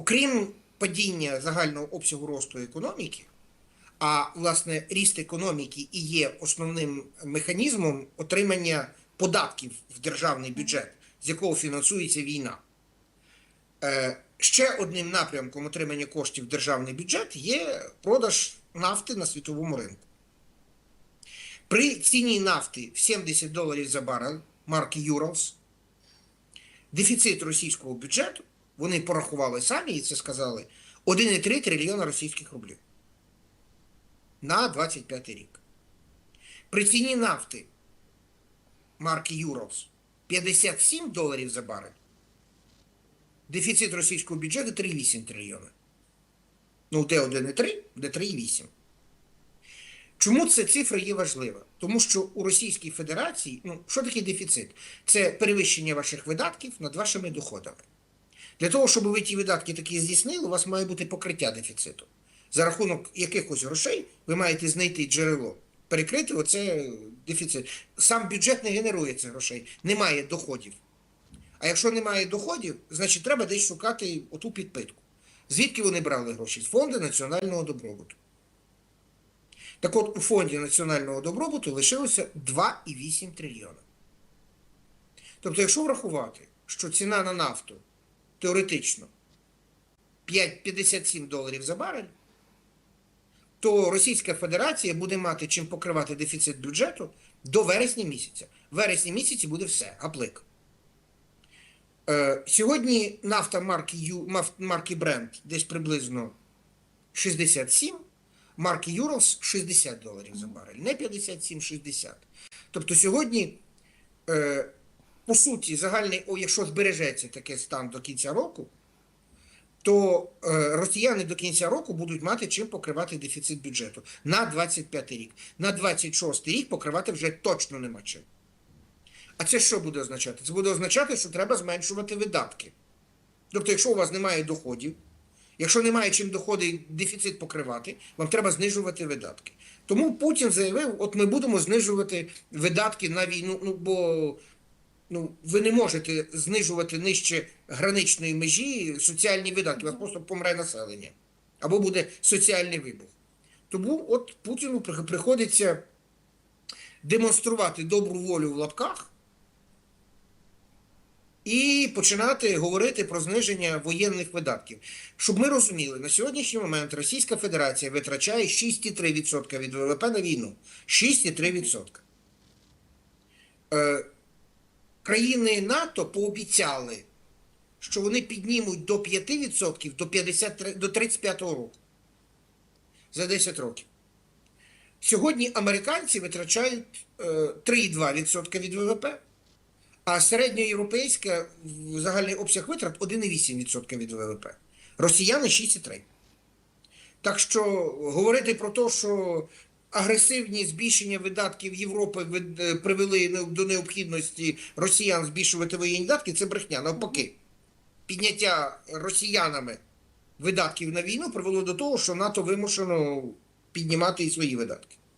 окрім падіння загального обсягу росту економіки, а власне ріст економіки і є основним механізмом отримання податків в державний бюджет, з якого фінансується війна. Е, Ще одним напрямком отримання коштів в державний бюджет є продаж нафти на світовому ринку. При ціні нафти в 70 доларів за барель марки Urals дефіцит російського бюджету, вони порахували самі і це сказали, 1,3 трильйона російських рублів на 25 рік. При ціні нафти марки Urals 57 доларів за барель дефіцит російського бюджету 3,8 трильйона. Ну, де 1,3, де 3,8. Чому ця цифра є важлива? Тому що у Російській Федерації, ну, що таке дефіцит? Це перевищення ваших видатків над вашими доходами. Для того, щоб ви ті видатки такі здійснили, у вас має бути покриття дефіциту. За рахунок якихось грошей ви маєте знайти джерело, перекрити оце дефіцит. Сам бюджет не генерує цих грошей, немає доходів. А якщо немає доходів, значить треба десь шукати оту підпитку. Звідки вони брали гроші? З фонду національного добробуту. Так от у фонді національного добробуту лишилося 2,8 трильйона. Тобто, якщо врахувати, що ціна на нафту теоретично 5 57 доларів за барель, то Російська Федерація буде мати чим покривати дефіцит бюджету до вересня місяця. В вересні місяці буде все, гаплик. Е, Сьогодні нафта марки, Ю, марки Brent десь приблизно 67, марки Urals 60 доларів за барель. Не 57, 60. Тобто сьогодні, е, по суті, загальний, якщо збережеться такий стан до кінця року, то е, росіяни до кінця року будуть мати чим покривати дефіцит бюджету на 25 рік. На 26 рік покривати вже точно нема чим. А це що буде означати? Це буде означати, що треба зменшувати видатки. Тобто, якщо у вас немає доходів, якщо немає чим доходи дефіцит покривати, вам треба знижувати видатки. Тому Путін заявив: от ми будемо знижувати видатки на війну, ну бо ну, ви не можете знижувати нижче граничної межі соціальні видатки, у вас просто помре населення. Або буде соціальний вибух. Тому от Путіну приходиться демонструвати добру волю в лапках і починати говорити про зниження воєнних видатків. Щоб ми розуміли, на сьогоднішній момент Російська Федерація витрачає 6,3% від ВВП на війну. 6,3%. Е, країни НАТО пообіцяли, що вони піднімуть до 5% до, 53, до 35 року. За 10 років. Сьогодні американці витрачають е, 3,2% від ВВП, а середньоєвропейська загальний обсяг витрат 1,8% від ВВП. Росіяни 6,3%. Так що говорити про те, що агресивні збільшення видатків Європи е, привели до необхідності росіян збільшувати воєнні видатки, це брехня. Навпаки, підняття росіянами видатків на війну привело до того, що НАТО вимушено піднімати і свої видатки.